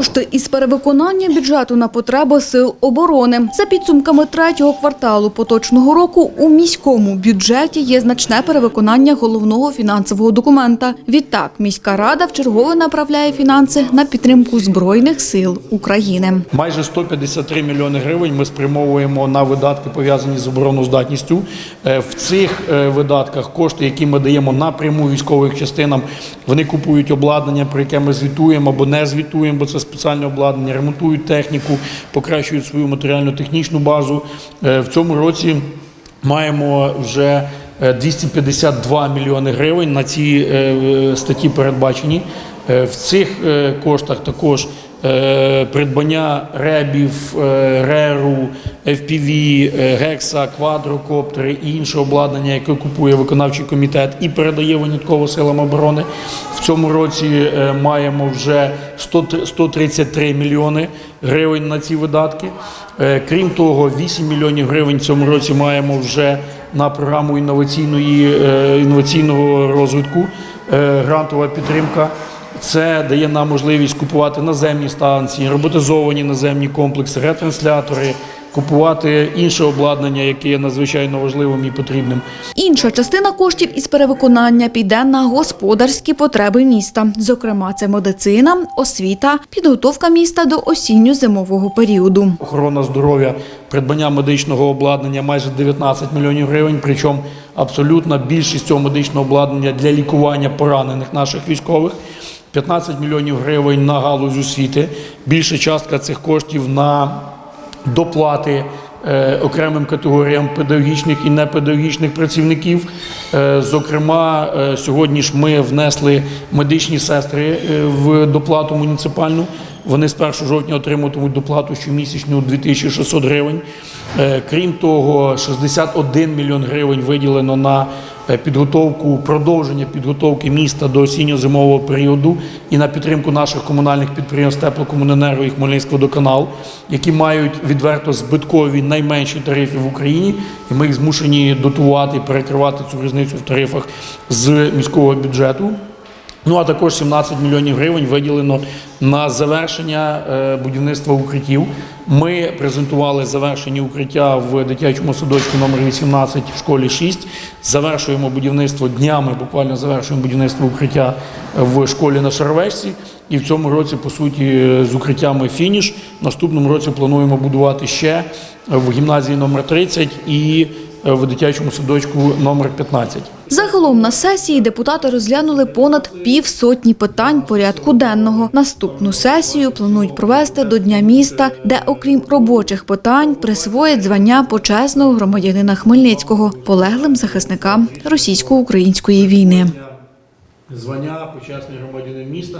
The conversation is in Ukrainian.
Кошти із перевиконання бюджету на потреби сил оборони. За підсумками третього кварталу поточного року у міському бюджеті є значне перевиконання головного фінансового документа. Відтак, міська рада вчергове направляє фінанси на підтримку Збройних сил України. Майже 153 мільйони гривень ми спрямовуємо на видатки, пов'язані з обороноздатністю. Е, В цих е, видатках кошти, які ми даємо напряму військовим частинам, вони купують обладнання, про яке ми звітуємо або не звітуємо, бо це спеціальне обладнання, ремонтують техніку, покращують свою матеріально-технічну базу. Е, В цьому році маємо вже е, 252 мільйони гривень на ці е, статті передбачені. Е, В цих е, коштах також е, придбання ребів, е, реру, FPV, е, гекса, квадрокоптери і інше обладнання, яке купує виконавчий комітет і передає винятково силам оборони. В цьому році е, маємо вже 100 133 мільйони гривень на ці видатки. Е, Крім того, 8 мільйонів гривень в цьому році маємо вже на програму інноваційної, інноваційного розвитку, грантова підтримка. Це дає нам можливість купувати наземні станції, роботизовані наземні комплекси, ретранслятори, купувати інше обладнання, яке є надзвичайно важливим і потрібним. Інша частина коштів із перевиконання піде на господарські потреби міста. Зокрема, це медицина, освіта, підготовка міста до осінньо-зимового періоду. Охорона здоров'я, придбання медичного обладнання майже 19 мільйонів гривень. Причому абсолютна більшість цього медичного обладнання для лікування поранених наших військових. 15 мільйонів гривень на галузь освіти. Більша частка цих коштів на доплати е, окремим категоріям педагогічних і непедагогічних працівників. Е, зокрема, е, сьогодні ж ми внесли медичні сестри в доплату муніципальну. Вони з 1 жовтня отримуватимуть доплату щомісячну 2600 гривень. Е, Крім того, 61 мільйон гривень виділено на е, підготовку, продовження підготовки міста до осінньо-зимового періоду і на підтримку наших комунальних підприємств Теплокомуненерго і Хмельницькводоканал, які мають відверто збиткові найменші тарифи в Україні, і ми їх змушені дотувати і перекривати цю різницю в тарифах з міського бюджету. Ну а також 17 мільйонів гривень виділено на завершення е, будівництва укриттів. Ми презентували завершені укриття в дитячому садочку номер 18 в школі 6. Завершуємо будівництво днями, буквально завершуємо будівництво укриття в школі на Шарвешці. І в цьому році, по суті, з укриттями фініш. Наступному році плануємо будувати ще в гімназії номер 30 і в дитячому садочку номер 15. Загалом на сесії депутати розглянули понад півсотні питань порядку денного. Наступну сесію планують провести до Дня міста, де, окрім робочих питань, присвоять звання почесного громадянина Хмельницького полеглим захисникам російсько-української війни. Звання почесний громадянин міста.